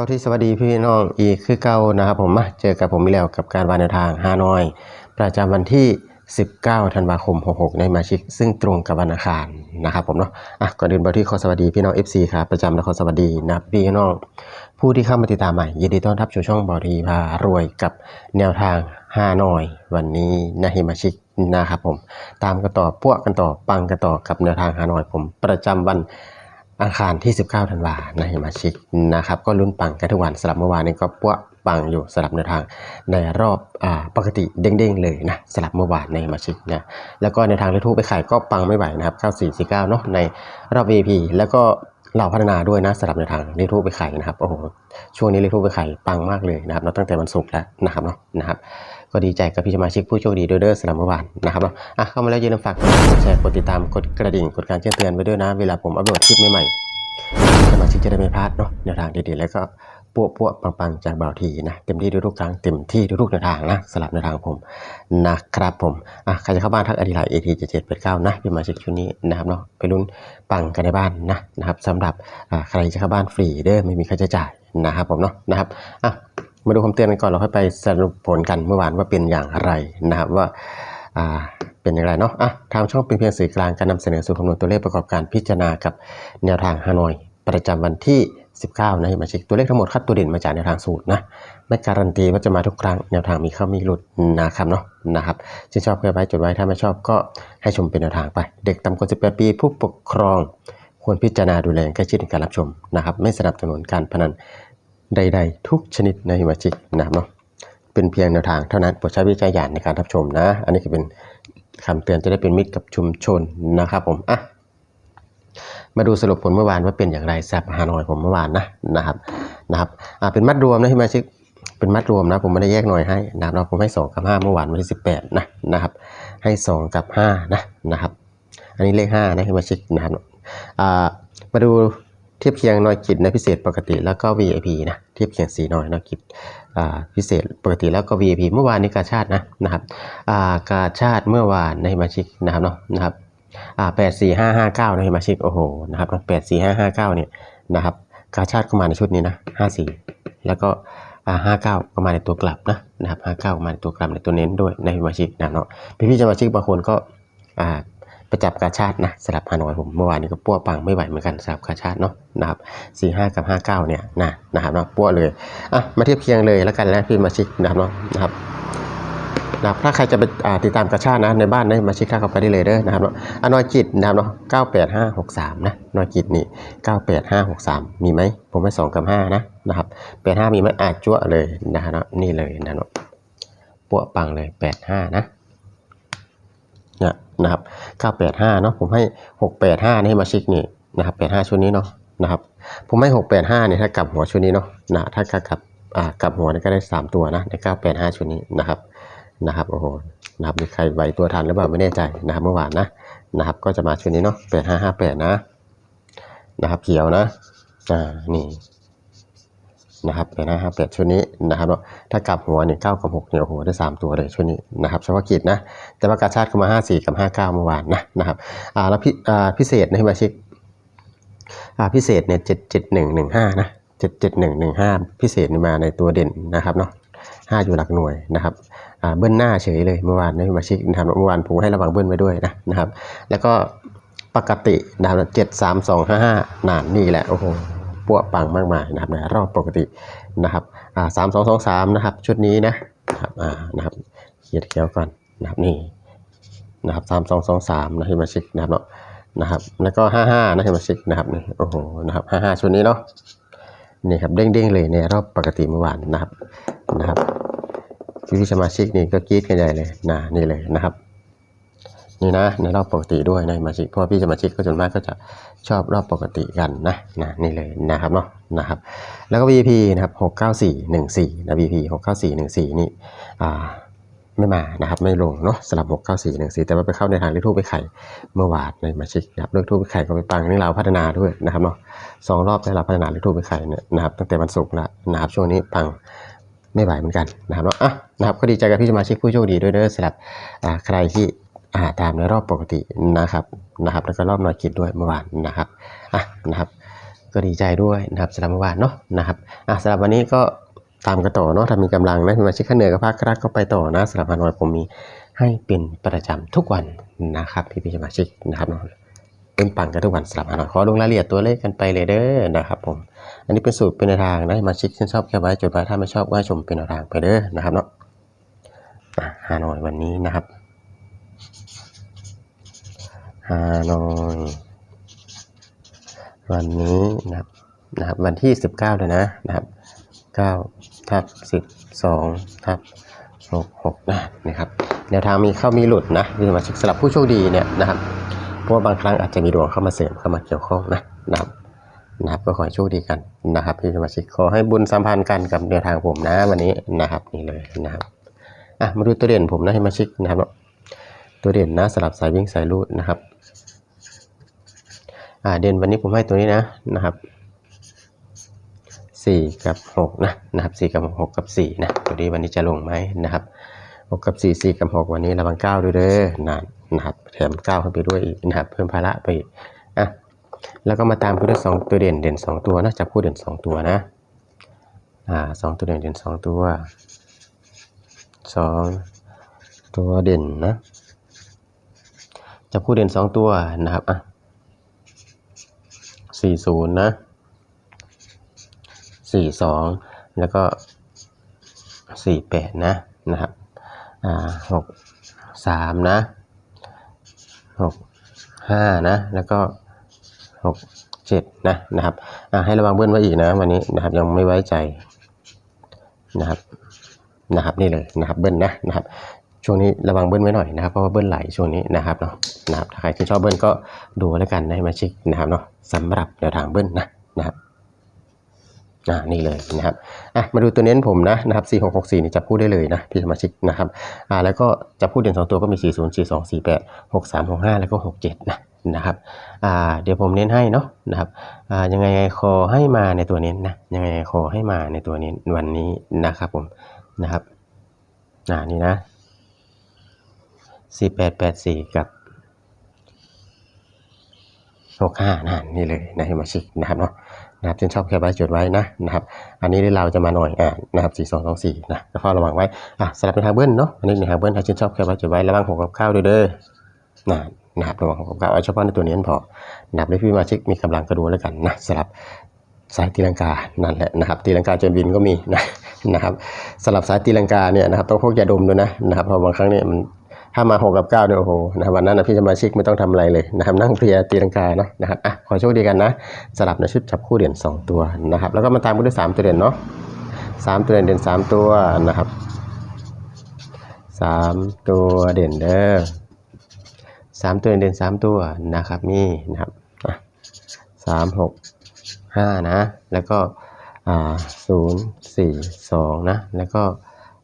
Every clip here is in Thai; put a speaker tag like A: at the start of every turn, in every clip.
A: บอที่สวัสดีพี่น้องอีกคือเก่านะครับผมมาเจอกับผมอีกแล้วกับการวานแนวทางฮานอย ประจำวันที่ 19 ธันวาคม 66 ในมาชิก ซึ่งตรงกับวันอังคารนะครับผมเนาะอะก่อนอื่นบอที่ขอสวัสดีพี่น้อง FC ครับประจำและขอสวัสดีนะพี่น้องผู้ที่เข้ามาติดตามใหม่ยินดีต้อนรับสู่ช่องบอทีพารวยกับแนวทางฮานอย วันนี้นะฮิมาชิกนะครับผม ตามกันต่อพวกกันต่อปังกันต่อกับแนวทางฮานอยผมประจำวัน อังคารที่ 19ธันวาในมาชิกนะครับ ก็ลุ้นปังกันทุกวันสลับเมื่อวานนี้ก็ป้วปังอยู่สลับในวทางในรอบอ่าปกติเด้งๆเลยนะสลับเมื่อวานในมาชิกนะแล้วก็ในทางเลทูปไปขายก็ปังไม่ไหวนะครับ9449เนาะในรอบ VIP แล้วก็เราพัฒนาด้วยนะสลับในทางเลทูปไปขายนะครับโอ้โหช่วงนี้เลทูปไปขายปังมากเลยนะครับนับตั้งแต่วันศุกร์แล้วนะครับเนาะนะครับ ก็ดีใจกับพี่สมาชิกผู้โชคดีด้วยเด้อสำหรับเมื่อวานนะครับเนาะอะเข้ามาแล้วอย่าลืมฝากกดแชร์กดติดตามกดกระดิ่งกดการแจ้งเตือนไว้ด้วยนะเวลาผมอัปโหลดคลิปใหม่ๆสมาชิกจะได้ไม่พลาดเนาะแนวทางดีๆแล้วก็ปัวปัวปังๆจากบ่าวทีนะเต็มที่ทุกๆครั้งเต็มที่ทุกๆแนวทางนะสลับแนวทางผมนะครับผมอะใครจะเข้าบ้านทักอดีไลน์เอทีเจ็ดเจ็ดแปดเก้านะพี่สมาชิกชุดนี้นะครับเนาะไปลุ้นปังกันในบ้านนะนะครับสำหรับอ่าใครจะเข้าบ้านฟรีเด้อไม่มีค่าใช้จ่ายนะครับผมเนาะนะครับอะ มาดูคำเตือนกันก่อนเราค่อยไปสรุปผลกันเมื่อวานว่าเป็นอย่างไรนะครับว่าเป็นอย่างไรเนาะอะทางช่องเป็นเพียงสื่อกลางการนำเสนอสู่คำนวณตัวเลขประกอบการพิจารณากับแนวทางฮานอยประจำวันที่ 19 นะมาช็คตัวเลขทั้งหมดคัดตัวเด่นมาจากแนวทางสูตรนะไม่การันตีว่าจะมาทุกครั้งแนวทางมีเข้ามีหลุดนะครับเนาะนะครับชื่นชอบเพื่อไว้จดไว้ถ้าไม่ชอบก็ให้ชมเป็นแนวทางไป เด็กต่ำกว่า18ปี ผู้ปกครองควรพิจารณาดูแลใกล้ชิดในการรับชมนะครับ ไม่สนับสนุนการพนัน ใด ๆ ทุกชนิดในมาจิกนะครับเนาะเป็นเพียงแนวทางเท่านั้นโปรดใช้วิจารณญาณในการรับชมนะ อันนี้คือเป็นคำเตือนจะได้เป็นมิตรกับชุมชนนะครับผมอะมาดูสรุปผลเมื่อวานว่าเป็นอย่างไรแซบฮานอยผมเมื่อวานนะนะครับนะครับอ่าเป็นมัดรวมนะที่มาชิกเป็นมัดรวมนะผมไม่ได้แยกหน่อยให้นะครับเนาะผมให้ 2 กับ 5 เมื่อวานวันที่ 18นะนะครับให้ 2 กับ5นะนะครับอันนี้เลข5นะที่มาชิกนะครับอ่ามาดู เทียบเคียงนอยกิจในพิเศษปกติแล้วก็ VIP นะเทียบเคียงสีนอยนอยกิจพิเศษปกติแล้วก็ VIP เมื่อวานนี้กาชาตินะนะครับกาชาติเมื่อวานในมาชิกนะครับเนาะนะครับแปดสี่ห้าห้าเก้าในมาชิกโอ้โหนะครับแปดสี่ห้าห้าเก้าเนี่ยนะครับกาชาติก็มาในชุดนี้นะห้าสี่แล้วก็อ่าห้าเก้าก็มาในตัวกลับนะนะครับห้าเก้ามาในตัวกลับในตัวเน้นด้วยในมาชิกนะเนาะพี่พี่ๆสมาชิกบางคนก็ ประจับกาชาตินะสลับฮานอยผมเมื่อวานนี้ก็ปั้วปังไม่ไหวเหมือนกันสลับกาชาติเนาะนะครับสี่ห้ากับห้าเก้าเนี่ยนะนะครับเนาะปั้วเลยอะมาเทียบเคียงเลยแล้วกันนะพี่มาชิกนะครับเนาะนะครับนะถ้าใครจะไปติดตามกาชาตินะในบ้านนะมาชิกเข้าไปได้เลยเด้อนะครับเนาะอนอยจิตนะครับเนาะเก้าแปดห้าหกสามนะนอยจิตนี่เก้าแปดห้าหกสามมีไหมผมให้สองกับห้านะนะครับแปดห้ามีไหมอาจจั่วเลยนะฮะเนาะนี่เลยนะเนาะปั้วปังเลยแปดห้านะ เนี่ยนะครับ985เนาะผมให้ 685นี่มาชิกนี่นะครับ85 ชุดนี้เนาะนะครับผมให้ 685เนี่ยถ้ากลับหัวชุดนี้เนาะนะถ้ากลับอ่ากลับหัวนี่ก็ได้ 3 ตัวนะใน985 ชุดนี้นะครับนะครับโอ้โหนะครับมีใครไหวตัวทันหรือเปล่าไม่แน่ใจนะครับเมื่อวานนะนะครับก็จะมาชุดนี้เนาะ8558นะนะครับเขียวนะอ่านี่ นะครับเป็นห้าห้าแปดชุดนี้นะครับเนาะถ้ากลับหัวเนี่ยเก้ากับหกเนี่ยโอ้โหได้สามตัวเลยชุดนี้นะครับเฉพาะกิจนะแต่ว่ากาชาติเข้ามา54กับ59เก้าเมื่อวานนะนะครับอ่าแล้วพิอ่าพิเศษนะที่มาชิกอ่าพิเศษเนี่ย77115นะ77115พิเศษมาในตัวเด่นนะครับเนาะ5อยู่หลักหน่วยนะครับอ่าเบิ้ลหน้าเฉยเลยเมื่อวานนะที่มาชิกนะครับเมื่อวานผมให้ระวังเบิ้ลไว้ด้วยนะนะครับ แล้วก็ปกตินะครับ73255นานนี่แหละโอ้โห ปวปังมากมายนะครับในรอบปกตินะครับอ่า3223นะครับชุดนี้นะครับอ่านะครับเขียนเขียวก่อนนะครับนี่นะครับสามสองสองสามนะฮิมาชิกนะครับเนาะนะครับแล้วก็ห้าห้านะฮิมาชิกนะครับนี่โอ้โหนะครับห้าห้าชุดนี้เนาะนี่ครับเด้งๆเลยในรอบปกติเมื่อวานนะครับนะครับพี่สมาชิกนี่ก็กรี๊ดกันใหญ่เลยนะนี่เลยนะครับ นี่นะในรอบปกติด้วยนะมาชิกเพราะว่าพี่สมาชิกก็ส่วนมากก็จะชอบรอบปกติกันนะนะนี่เลยนะครับเนาะนะครับ แล้วก็ VP นะครับหกเก้าสี่หนึ่งสี่นะ VP หกเก้าสี่หนึ่งสี่นี่อ่าไม่มานะครับไม่ลงเนาะสลับ 6 9 4 1 4 แต่ว่าไปเข้าในทางเลขทูปไปไข่เมื่อวานในมาชิกนะครับเลขทูปไปไข่ก็ไปปังนี่เราพัฒนาด้วยนะครับเนาะสองรอบได้เราพัฒนาเลขทูปไปไข่เนี่ยนะครับตั้งแต่วันศุกร์แล้วนะครับช่วงนี้ปังไม่ไหวเหมือนกันนะครับเนาะอะนะครับก็ดีใจกับพี่สมาชิกผู้โชคดีด้วยเด้อสำหรับใครที่ อ่าตามในรอบปกตินะครับนะครับ แล้วก็รอบนอยกิจด้วยเมื่อวานนะครับอะนะครับ ก็ดีใจด้วยนะครับสำหรับเมื่อวานเนาะนะครับอะสำหรับวันนี้ก็ตามกันต่อเนาะถ้ามีกำลังนะสมาชิกข้าเหนือกับภาครัฐก็ไปต่อนะสำหรับฮานอยผมมีให้เป็นประจำทุกวันนะครับพี่พี่สมาชิกนะครับเนาะเป็นปังกันทุกวันสำหรับฮานอยขอลงรายละเอียดตัวเลขกันไปเลยเด้อนะครับผมอันนี้เป็นสูตรเป็นแนวทางนะสมาชิกที่ชอบแค่ไว้จดไว้ถ้าไม่ชอบก็ให้ชมเป็นแนวทางไปเด้อนะครับเนาะอะฮานอยวันนี้นะครับ ฮานอย วันนี้นะครับนะครับวันที่ 19เลยนะนะครับ9ทับ12ทับ66นะนะครับแนวทางมีเข้ามีหลุดนะคือมาสำหรับผู้โชคดีเนี่ยนะครับเพราะบางครั้งอาจจะมีดวงเข้ามาเสริมเข้ามาเกี่ยวข้องนะนะครับนะครับก็ขอให้โชคดีกันนะครับพี่สมาชิกขอให้บุญสัมพันธ์กันกับแนวทางผมนะวันนี้นะครับนี่เลยนะครับอะมาดูตัวเด่นผมนะให้มาชิกนะครับเนาะตัวเด่นนะสลับสายวิ่งสายรูดนะครับ เด่นวันนี้ผมให้ตัวนี้นะนะครับสี่กับหกนะนะครับสี่กับหกกับสี่นะตัวนี้วันนี้จะลงไหมนะครับหกกับสี่สี่กับหกวันนี้ระวังเก้าด้วยเด้อนะนะครับแถมเก้าเข้าไปด้วยอีกนะครับเพิ่มภาระไปอีกอะแล้วก็มาตามคู่ด้วยสองตัวเด่นเด่นสองตัวนะจับคู่เด่นสองตัวนะอ่าสองตัวเด่นเด่นสองตัวสองตัวเด่นนะจับคู่เด่นสองตัวนะครับอะ สี่ศูนย์นะสี่สองแล้วก็สี่แปดนะ นะครับอ่าหกสามนะหกห้านะ แล้วก็หกเจ็ดนะ นะครับอ่าให้ระวังเบิ้ลไว้อีกนะวันนี้นะครับยังไม่ไว้ใจนะครับนะครับนี่เลยนะครับเบิ้ลนะนะครับ ช่วงนี้ระวังเบิ้ลไว้หน่อยนะครับเพราะว่าเบิ้ลไหลช่วงนี้นะครับเนาะนะครับถ้าใครที่ชอบเบิ้ลก็ดูแล้วกันนะให้มาชิกนะครับเนาะสำหรับแนวทางเบิ้ลนะนะครับอ่านี่เลยนะครับอะมาดูตัวเน้นผมนะนะครับ4 6 6 4นี่จับคู่ได้เลยนะพี่สมาชิกนะครับอ่าแล้วก็จับคู่เด่นสองตัวก็มี 4 0 4 2 4 8 6 3 6 5 แล้วก็ 6 7 นะนะครับอ่าเดี๋ยวผมเน้นให้เนาะนะครับอ่ายังไงขอให้มาในตัวเน้นนะยังไงขอให้มาในตัวเน้นวันนี้นะครับผมนะครับอ่านี่นะ สี่แปดแปดสี่กับหกห้านั่นนี่เลยนะให้มาชิกนะครับเนาะนะครับฉันชอบแค่ไว้จดไว้นะนะครับ อันนี้เราจะมาหน่อยอ่านะครับสี่สองสองสี่นะก็เฝ้าระวังไว้อะสลับเป็นทางเบิ้ลเนาะอันนี้ในทางเบิ้ลถ้าฉันชอบแค่ไว้จดไว้ระวังหกกับเก้าวด้วยเด้อนะนะครับระวังหกกับเก้าเอาเฉพาะในตัวนี้พอนะครับด้พี่มาชิกมีกำลังก็ดูแล้วกันนะสลับสายตีลังกานั่นแหละนะครับตีลังกาจนวินก็มีนะนะครับสลับสายตีลังกาเนี่ยนะครับต้องพกยาดมด้วยนะนะครับเพราะบางครั้งเนี่ยมัน ถ้ามาหกกับเก้าเนี่ยโอ้โหนะครับวันนั้นนะพี่สมาชิกไม่ต้องทำอะไรเลยนะครับนั่งเพลียตีลังกาเนาะนะครับอะขอโชคดีกันนะสลับในชุดจับคู่เด่น2ตัวนะครับแล้วก็มาตามกันด้วย3ตัวเด่นเนาะสามตัวเด่นเด่นสามตัวนะครับสามตัวเด่นเด้อสามตัวเด่นเด่นสามตัวนะครับนี่นะครับอะสามหกห้านะแล้วก็อ่าศูนย์สี่สองนะแล้วก็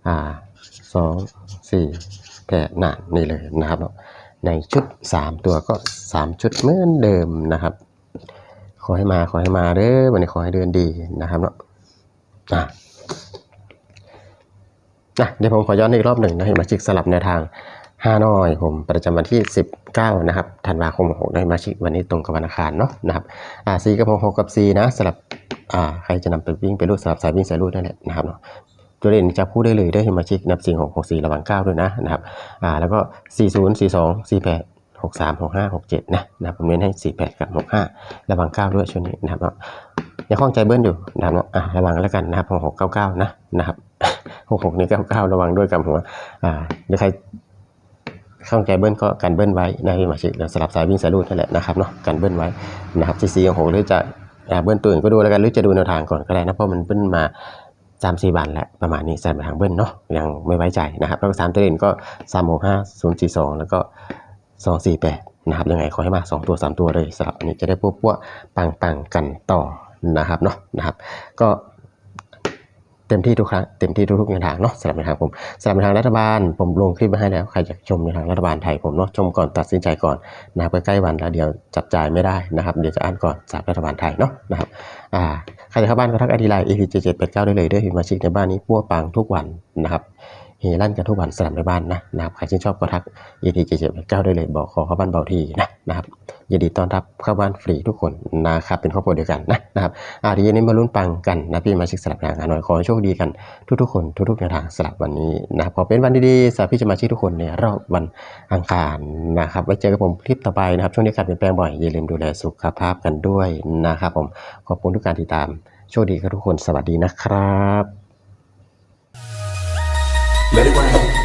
A: อ่าสองสี่ แปดน่ะนี่เลยนะครับ ในชุด 3 ตัวก็ 3 ชุดเหมือนเดิมนะครับ ขอให้มาขอให้มาเด้อวันนี้ขอให้เดินดีนะครับเนาะอะนะเดี๋ยวผมขอย้อนอีกรอบหนึ่งนะให้มาชิกสลับแนวทางห้าน้อยผมประจำวันที่ 19 นะครับธันวาคม6ได้มาชิกวันนี้ตรงกับวันอังคารเนาะนะครับอ่าซีกับ6 6กับซีนะสลับอ่าใครจะนำไปวิ่งไปรูดสลับสายวิ่งสายรูดนั่นแหละนะครับเนาะ ตัวเด่นจับคู่ได้เลยได้เฮมาชิกนับ4 6 6 4 ระหว่าง 9 ด้วยนะนะครับอ่าแล้วก็ 4 0 4 2 4 8 6 3 6 5 6 7 นะนะครับผมเน้นให้ 4 8 กับ 6 5 ระหว่าง 9 ด้วยช่วงนี้นะครับเนาะยังคล่องใจเบิ้ลอยู่นะครับเนาะอ่าระวังแล้วกันนะครับ6 6 9 9 นะนะครับ6 6 นี่99 ระวังด้วยกับหัวอ่าเดี๋ยวใครข้าใจเบิ้ลก็กันเบิ้ลไว้นะพี่มาชิกแล้วสลับสายวิ่งสายรูดนั่นแหละนะครับเนาะกันเบิ้ลไว้นะครับซีซีของหรือจะเบิ้ลตัวอื่นก็ดูแล้วกันหรือจะดูแนวทางก่อนก็ได้นะเพราะมันเบิ้ลมา สามสี่บันแหละประมาณนี้ใส่ไปทางเบิ้ลเนาะยังไม่ไว้ใจนะครับแล้วก็สามตัวเด่นก็สามหกห้าศูนย์สี่สองแล้วก็สองสี่แปดนะครับยังไงขอให้มาสองตัวสามตัวเลยสำหรับอันนี้จะได้พวกพวกปังปังกันต่อนะครับเนาะนะครับ ก็ เต็มที่ทุกครั้งเต็มที่ทุกๆแนวทางเนาะสำหรับในทางผมสำหรับในทางรัฐบาล ผมลงคลิปมาให้แล้วใครอยากชมในทางรัฐบาลไทยผมเนาะชมก่อนตัดสินใจก่อนนะครับใกล้ๆวันแล้วเดี๋ยวจับจ่ายไม่ได้นะครับเดี๋ยวจะอ่านก่อนจากรัฐบาลไทยเนาะนะครับอ่าใครจะเข้าบ้านก็ทักไอดีไลน์ e p 7 7 8 9ได้เลยด้วยมาชิกในบ้านนี้ปั้วปังทุกวันนะครับ เฮลั่นกันทุกวันสลับในบ้านนะนะครับใครชื่นชอบก็ทัก AP 7 7 8 9ได้เลยบอกขอเข้าบ้านเบาทีนะนะครับยินดีต้อนรับเข้าบ้านฟรีทุกคนนะครับเป็นครอบครัวเดียวกันนะนะครับอาทีนี้มาลุ้นปังกันนะพี่มาชิกสลับทางหาหน่อยขอให้โชคดีกันทุกๆ คนทุกๆแนวทางสลับวันนี้นะครับขอเป็นวันดีๆสำหรับพี่จะมาชิกทุกคนในรอบวันอังคารนะครับไว้เจอกับผมคลิปต่อไปนะครับช่วงนี้การเปลี่ยนแปลงบ่อยอย่าลืมดูแลสุขภาพกันด้วยนะครับผมขอบคุณทุกการติดตามโชคดีกับทุกคนสวัสดีนะครับ
B: Let it rain.